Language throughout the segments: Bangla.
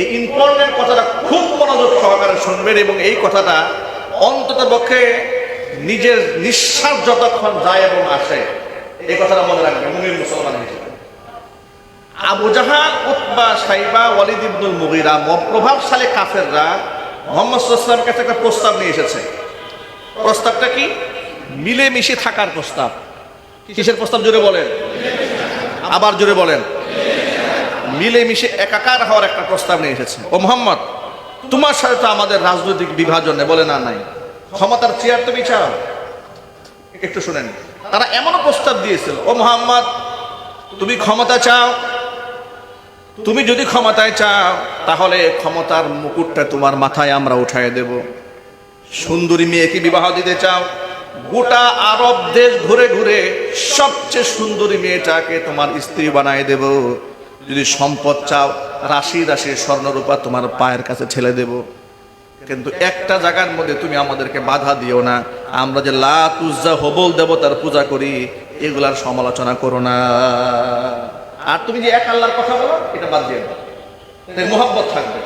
এই ইম্পর্টেন্ট কথাটা খুব মনোযোগ সহকারে শুনবেন এবং এই কথাটা অন্তত পক্ষে নিজের নিঃশ্বাস যতক্ষণ যায় এবং আসে, এই কথাটা মনে রাখবেন, মুমিন মুসলমান হিসেবে আবু জাহাল, উতবা, সাইবা, ওয়ালিদ ইবনুল মুগিরা প্রভাবশালী কাফেররা মোহাম্মদ সাল্লামের কাছে একটা প্রস্তাব নিয়ে এসেছে। প্রস্তাবটা কি? মিলেমিশে থাকার প্রস্তাব। কিসের প্রস্তাব? জুড়ে বলেন। আবার জুড়ে বলেন। মিলেমিশে একাকার হওয়ার একটা প্রস্তাব নিয়ে এসেছে। ও মোহাম্মদ, তোমার সাথে তো আমাদের রাজনৈতিক বিভাজন বলে না নাই। ক্ষমতার চেয়ার তুমি চাও একটু শুনেন, তারা এমনও প্রস্তাব দিয়েছিল, ও মোহাম্মদ, তুমি ক্ষমতা চাও? তুমি যদি ক্ষমতায় চাও, তাহলে ক্ষমতার মুকুটটা তোমার মাথায় আমরা উঠায় দেব। সুন্দরী মেয়েকে বিবাহ দিতে চাও? গোটা আরব দেশ ঘুরে ঘুরে সবচেয়ে সুন্দরী মেয়েটাকে তোমার স্ত্রী বানায় দেব। যদি সম্পদ চাও, রাশি রাশি স্বর্ণরূপা তোমার পায়ের কাছে ছেলে দেব। কিন্তু একটা জায়গার মধ্যে তুমি আমাদেরকে বাধা দিও না। আমরা যে লাত উজ্জা হবল দেবতার পূজা করি, এগুলার সমালোচনা করো না। আর তুমি যে এক আল্লাহর কথা বলো, এটা বাদ দিয়ে দাও। মোহাব্বত থাকবে।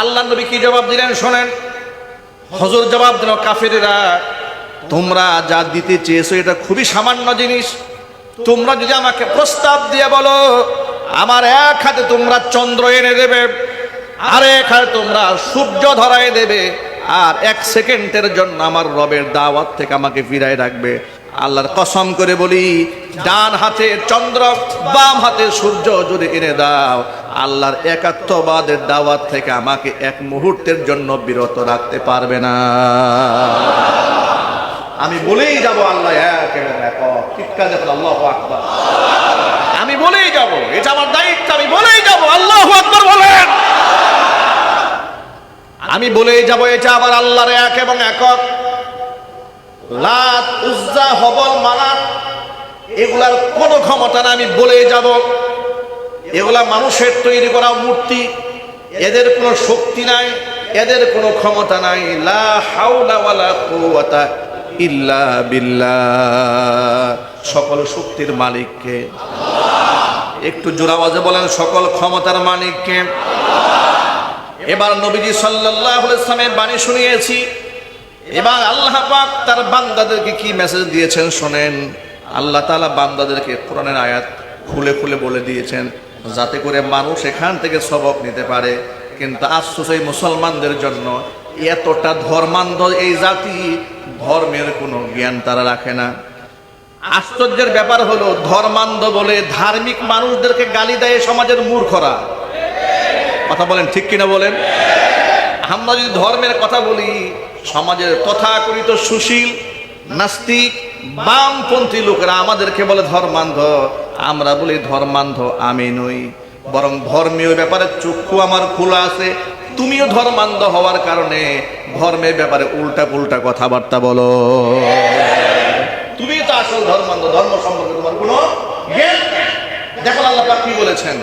আল্লাহ নবী কি জবাব দিলেন শোনেন? হজর জবাব দিল, কাফেরেরা, তোমরা যা দিতে চেয়েছো, এটা খুবই সামান্য জিনিস। তোমরা যদি আমাকে প্রস্তাব দিয়ে বলো আমার এক হাতে তোমরা চন্দ্র এনে দেবে আর এক হাতে তোমরা সূর্য ধরায় দেবে, আর এক সেকেন্ডের জন্য আমার রবের দাওয়াত থেকে আমাকে ফিরায় রাখবে। আল্লাহর কসম করে বলি, ডান হাতে চন্দ্র, বাম হাতে সূর্য যদি এনে দাও, আল্লাহর একাত্মবাদের দাওয়াত থেকে আমাকে এক মুহূর্তের জন্য বিরত রাখতে পারবে না। আমি বলেই যাব আল্লাহ এক চিৎকার আল্লাহ আমি বলেই যাব, এটা আমার দায়িত্ব আমি বলেই যাব আল্লাহ আকবার বলেন আমি বলেই যাব, এটা আমার আল্লাহর এক এবং একক। লাত, উজ্জা, হবল মানাত এগুলার কোনো ক্ষমতা না আমি বলেই যাব। এগুলা মানুষের তৈরি করা মূর্তি, এদের কোনো শক্তি নাই, এদের কোনো ক্ষমতা নাই। লা হাওলা ওয়ালা কুওয়াতা ইল্লা বিল্লাহ। সকল শক্তির মালিককে। একটু জোর আওয়াজে বলেন, সকল ক্ষমতার মালিককে। এবার নবীজি সাল্লামের বাণী শুনিয়েছি। এবার আল্লাহ পাক তার বান্দাদেরকে কি মেসেজ দিয়েছেন শোনেন। আল্লাহ তাআলা বান্দাদেরকে কোরআনের আয়াত খুলে খুলে বলে দিয়েছেন, যাতে করে মানুষ এখান থেকে সবক নিতে পারে। কিন্তু আফসোস এই মুসলমানদের জন্য এতটা ধর্মান্ধ এই জাতি, ধর্মের কোনো জ্ঞান তারা রাখে না। আশ্চর্যের ব্যাপার হলো, ধর্মান্ধ বলে ধার্মিক মানুষদেরকে গালি দেয় সমাজের মূর্খরা। কথা বলেন, ঠিক কিনা বলেন? আমরা যদি ধর্মের কথা বলি, সমাজের তথাকথিত সুশীল, নাস্তিক, বামপন্থী লোকেরা আমাদেরকে বলে ধর্মান্ধ। আমরা বলি ধর্মান্ধ, আমি নই। বরং ধর্মীয় ব্যাপারে চক্ষু আমার খোলা আছে। তুমিও ধর্মান্ধ হওয়ার কারণে ধর্মের ব্যাপারে উল্টা পুল্টা কথাবার্তা বলো। তুমি তো আসল ধর্মান্ধ, ধর্ম সম্পর্কে তোমার কোনো দেখো আল্লাহ কি বলেছেন?